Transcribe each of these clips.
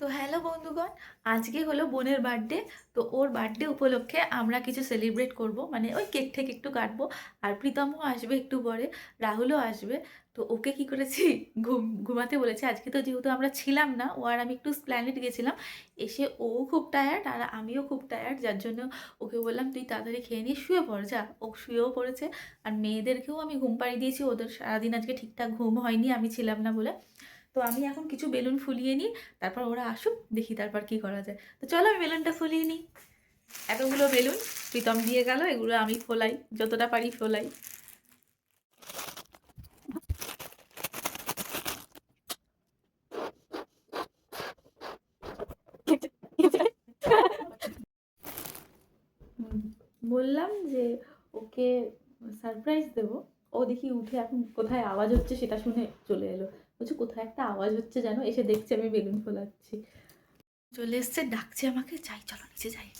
তো হ্যালো বন্ধুগণ, আজকে হলো বোনের বার্থডে তো ওর বার্থডে উপলক্ষে আমরা কিছু সেলিব্রেট করব। মানে ওই কেক ঠেক একটু কাটবো, আর প্রীতমও আসবে একটু পরে, রাহুলও আসবে। তো ওকে কি করেছি? ঘুম, ঘুমাতে বলেছি। আজকে তো যেহেতু আমরা ছিলাম না, ও আর আমি একটু প্ল্যানেট গেছিলাম, এসে ও খুব টায়ার্ড আর আমিও খুব টায়ার্ড যার জন্য ওকে বললাম, তুই তাড়াতাড়ি খেয়ে নিয়ে শুয়ে পড় যা। ও শুয়েও পড়েছে। আর মেয়েদেরকেও আমি ঘুম পাড়িয়ে দিয়েছি, ওদের সারাদিন আজকে ঠিকঠাক ঘুম হয়নি, আমি ছিলাম না বলে। তো আমি এখন কিছু বেলুন ফুলিয়ে নিই, তারপর ওরা আসুক, দেখি তারপর কি করা যায়। তো চলো আমি বেলুনটা ফুলিয়ে নিই। এতগুলো বেলুন, প্রীতম দিয়ে গেল, এগুলো আমি ফোলাই, যতটা পারি ফোলাই। বললাম যে ওকে সারপ্রাইজ দেবো। ও দেখি উঠে এখন কোথায় আওয়াজ হচ্ছে সেটা শুনে চলে এলো। বলছে, কোথায় একটা আওয়াজ হচ্ছে যেন, এসে দেখছে আমি বেলুন ফোলাচ্ছি। চলে এসছে, ডাকছে আমাকে, যাই, চলো নিচে যাই।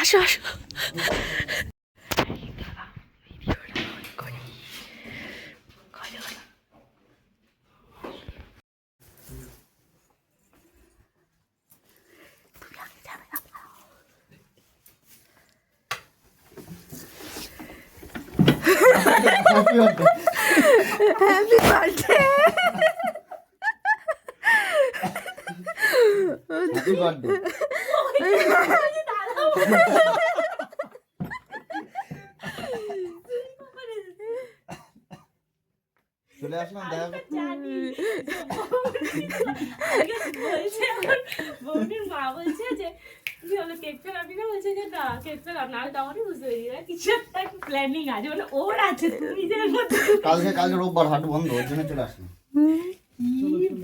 আসো আসো। হ্যাপি বার্থডে হ্যাপি বার্থডে চলে আসলাম দেখা করতে জানি বলছে আমার বৌদির মা বলছে কালকে কালকে রোববার হাট বন্ধ ওই জন্য চলে আসলাম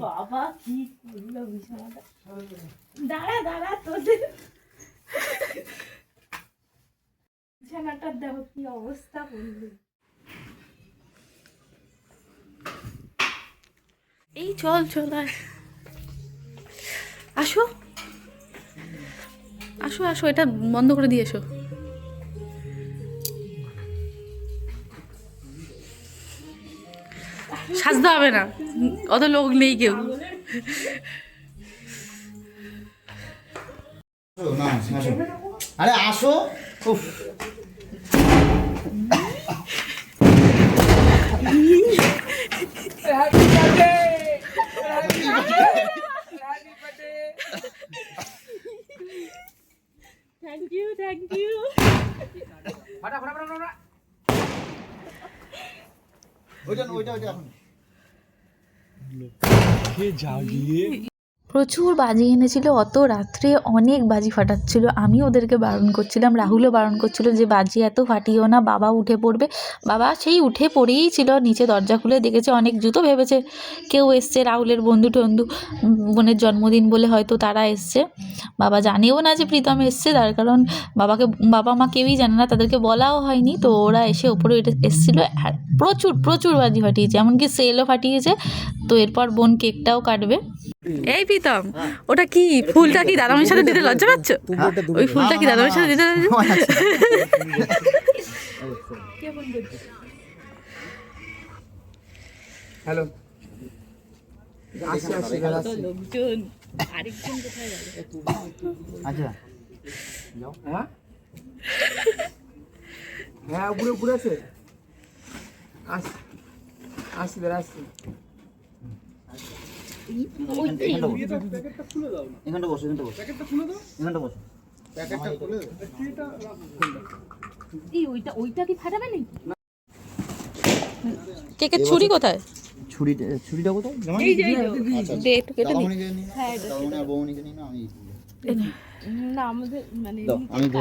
বাবা কি করল বিছানাটা দাঁড়া দাঁড়া তোদের বিছানাটার দেখো কি অবস্থা করল এই চল চল আয়। আসো আসো আসো এটা বন্ধ করে দিয়ে এসো। সাজতে হবে না অত লোক নেই কেউ। আরে আসো। উফ। থ্যাংক ইউ থ্যাংক ইউ ওইটা না, ওইটা ওইটা এখন। প্রচুর বাজি এনেছিল, অত রাত্রে অনেক বাজি ফাটাচ্ছিল। আমি ওদেরকে বারণ করছিলাম, রাহুলও বারণ করছিল যে, বাজি এত ফাটিও না, বাবা উঠে পড়বে। বাবা সেই উঠে পড়েই ছিল, নিচে দরজা খুলে দেখেছে অনেক জুতো ভেবেছে, কেউ এসছে রাহুলের বন্ধু টন্ধু, বোনের জন্মদিন বলে হয়তো তারা এসছে। বাবা জানেও না যে প্রীতম এসছে, তার কারণ বাবাকে, বাবা মা কেউই জানে না, তাদেরকে বলাও হয়নি। তো ওরা এসে ওপরে এটা- এসেছিল প্রচুর প্রচুর বাজি ফাটিয়েছে, এমনকি সেলও ফাটিয়েছে। তো এরপর বোন কেকটাও কাটবে। এই প্রীতম ওটা কি ফুলটা কি দাদামের সাথে দিতে লজ্জা পাচ্ছ? ওই ফুলটা কি দাদামের সাথে দিতে হ্যালো। আচ্ছা। হ্যাঁ? হ্যাঁ উপরে উপরে আছে। আসছি আসছি আসছি। এখানটা বসো এখানটা বসো এখানটা বসো এখানটা বসো এই ওইটা ওইটা কি ফাটাবে নাকি কেকের ছুরি কোথায় ছুরিটা ছুরিটা কোথায় এই যে এই যে। আচ্ছা দে একটু কেটে নি? না আমি না। আমাদের মানে না।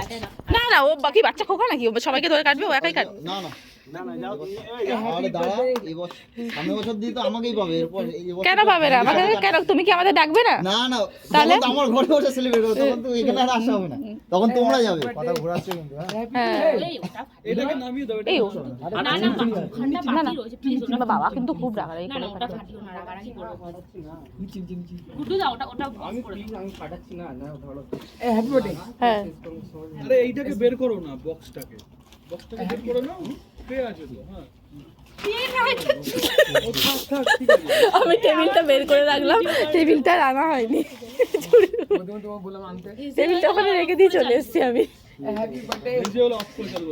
না না ও বাকি বাচ্চা খোকা নাকি? ও সবাইকে ধরে কাটবে ও একাই কাটবে। না না। আরে দাঁড়া এই বছর সামনের বছর দিয়ে তো আমাকেই পাবে এরপর এই বছর কেন পাবে না আমাকে কেন তুমি কি আমাদের ডাকবে না না না তাহলে? আমার ঘরে বসে সেলিব্রেট করো তখন তো এখানে আর আসা হবে না তখন তোমরা যাবে কথা ঘোরাচ্ছে কিন্তু হ্যাঁ হ্যাঁ এই ওটা ফাটিয়ে এটাকে নামিয়ে দাও এটা এই ও না না ওখানটা বাকি রয়েছে প্লিজ ওটা বাবা কিন্তু খুব রাগারাগি করে ওটা ফাটিও না রাগারাগি করব নিচে নিচে নিচে গুড্ডু দাও ওটা ওটা অফ আমি ফাটাচ্ছি না না ধরো এ হ্যাপি বার্থডে হ্যাঁ আরে এইটাকে বের করো না বক্সটাকে বক্সটাকে বের করে নাও হ্যাঁ। আমি টেবিলটা বের করে রাখলাম। টেবিলটা আনা হয়নি। টেবিলটা ওখানে রেখে দিয়ে চলে এসেছি আমি। চালু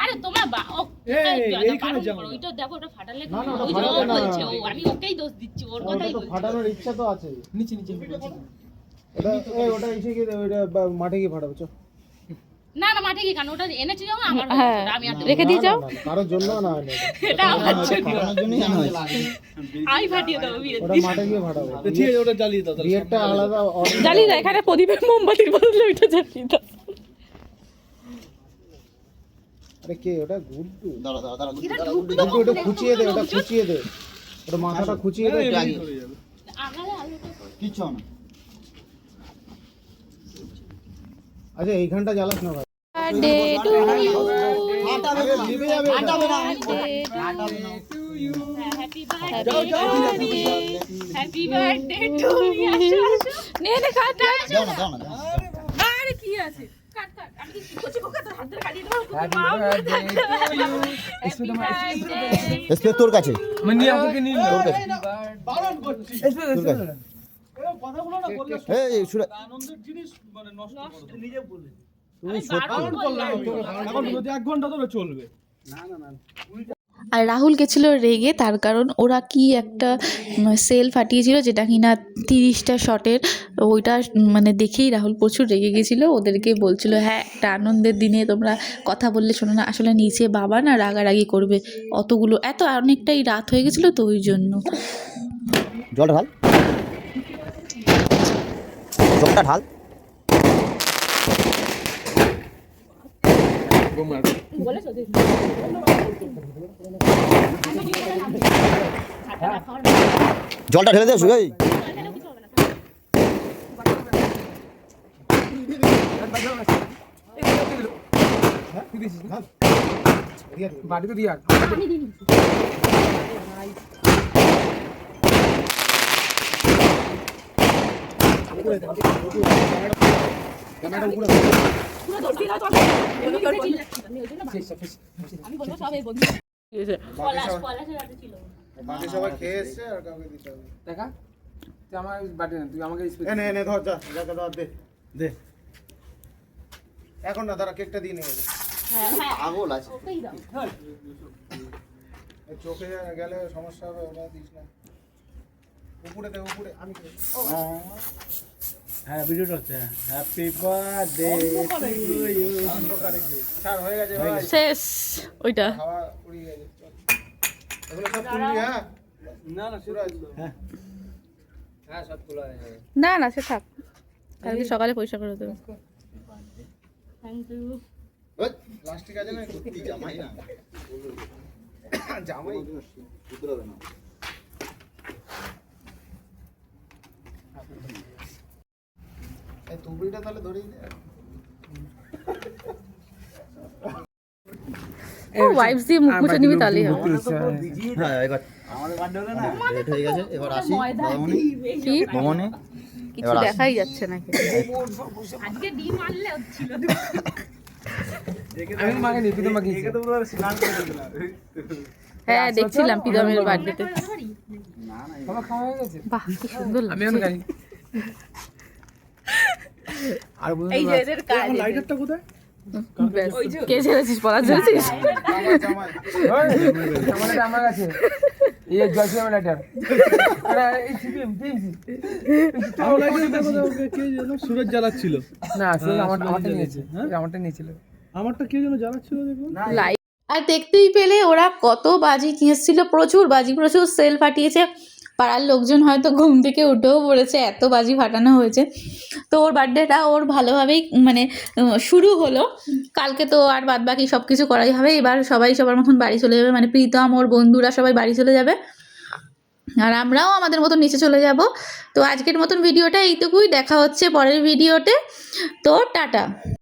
আরে তোমরা বা। ওইটা দেখো ওটা ফাটালে ওকেই দোষ দিচ্ছি ওর কথাই ফাটানোর ইচ্ছা তো আছে নিচে নিচে ওটা এসে গিয়ে মাঠে গিয়ে ফাটাবো চো না না মাঠে কি কেন ওটা এনেছি যখন আমার হ্যাঁ আমি আর রেখে দিয়ে যাও কারোর জন্য না এটা আমার জন্য। আমি ফাটিয়ে দেবো ওটা মাঠে গিয়ে ফাটাবো ঠিক আছে ওটা জ্বালিয়ে দাও বিয়েরটা আলাদা জ্বালিয়ে দাও এখানে প্রদীপের মোমবাতির বদলে ওইটা জ্বালিয়ে দাও আরে কে ওটা গুড্ডু দাঁড়া দাঁড়া দাঁড়া গুড্ডু ওটা খুচিয়ে দে ওটা খুচিয়ে দে ওটা মাথাটা খুচিয়ে দে হয়ে কিচ্ছু না না দাও না দাও না। আরে কি আছে কাট কাট আমি কি করছি কোকা তোর হাত ধরে কাটিয়ে দেবো happy birthday to you SP তোমার এসপি তোর কাছে মানে নিয়ে আমাকে নিয়ে তোর কাছে বারণ করছি এসপি তোর কাছে এরকম কথাগুলো না বললে এই শুনে আনন্দের জিনিস মানে নষ্ট করো নিজে বলে তুমি সত্যি এখন যদি এক ঘণ্টা ধরে চলবে। আর রাহুল গেছিল রেগে তার কারণ ওরা কি একটা সেল ফাটিয়েছিল যেটা কিনা তিরিশটা শটের ওইটা মানে দেখেই রাহুল প্রচুর রেগে গেছিল। ওদেরকে বলছিল হ্যাঁ একটা আনন্দের দিনে তোমরা কথা বললে শোনো না। আসলে নিচে বাবা না রাগারাগি করবে। অতগুলো এত অনেকটাই রাত হয়ে গেছিল তো ওই জন্য। ঢাল। জলটা ঢাল জলটা ঢেলে দে সুগাই বাড়ি তো দিয়ে আমাকে স্পেস এ নে নে ধর যা ধর দে দে এখন না দাঁড়া কেকটা দিয়ে হ্যাঁ হ্যাঁ আগল আছে চোখে গেলে সমস্যা হবে ওটা দিস না উপরে দে উপরে। আমি হ্যাঁ ভিডিওটা হচ্ছে। হ্যাপি বার্থডে ছাড় হয়ে গেছে ভাই। শেষ ওইটা। হাওয়া উড়িয়ে গেছে। এগুলো সব তুলবি হ্যাঁ? না না সুরাজ। হ্যাঁ। হ্যাঁ সব খোলা হয়ে যাবে না না সে থাক। কালকে সকালে পয়সা করে দেবে। থ্যাংক ইউ প্লাস্টিক আছে না? জামাই না? জামাই। না। এই তুবড়িটা তাহলে ধরিয়ে দে। ও ওয়াইফস দিয়ে মুখ মুছে নিবি তাহলেই হবে। হ্যাঁ এবার আমাদের বার্থডে হলো না। রেট হয়ে গেছে এবার আসি। মামনি কি? মামনি কিছু দেখাই যাচ্ছে নাকি আজকে ডিম আনলে ছিল আমি মাকে নিবি তো একে তো পুরো স্নান করে দিলাম। হ্যাঁ দেখছিলাম পিদমের বার্থডেতে বাবা খাওয়া হয়ে গেছে? বাহ কি সুন্দর আমি এখন খাই আর বলুন এই যে এদের কাজ লাইটারটা কোথায় কে ছেড়েছিস পড়া ছেড়েছিস আমার কাছে এই জয়সি আমার আরে এই সিপিএম টিএমসি লাইটারটা কোথায় ওকে কে যেন সুরজ জ্বালাচ্ছিল না আসলে হ্যাঁ, আমার আমারটা নিয়েছে হ্যাঁ? আমারটা নিয়েছিল আমারটা কে যেন জ্বালাচ্ছিল দেখুন লাইট আর দেখতেই পেলে ওরা কত বাজি কিনেছিল প্রচুর বাজি প্রচুর সেল ফাটিয়েছে পাড়ার লোকজন হয়তো ঘুম থেকে উঠেও পড়েছে, এত বাজি ফাটানো হয়েছে। তো ওর বার্থডেটা ওর ভালোভাবেই মানে শুরু হলো। কালকে তো আর বাদ বাকি সব কিছু করাই হবে। এবার সবাই সবার মতন বাড়ি চলে যাবে। মানে প্রীতম, ওর বন্ধুরা সবাই বাড়ি চলে যাবে। আর আমরাও আমাদের মতন নিচে চলে যাব। তো আজকের মতন ভিডিওটা এইটুকুই। দেখা হচ্ছে পরের ভিডিওতে। তো টাটা।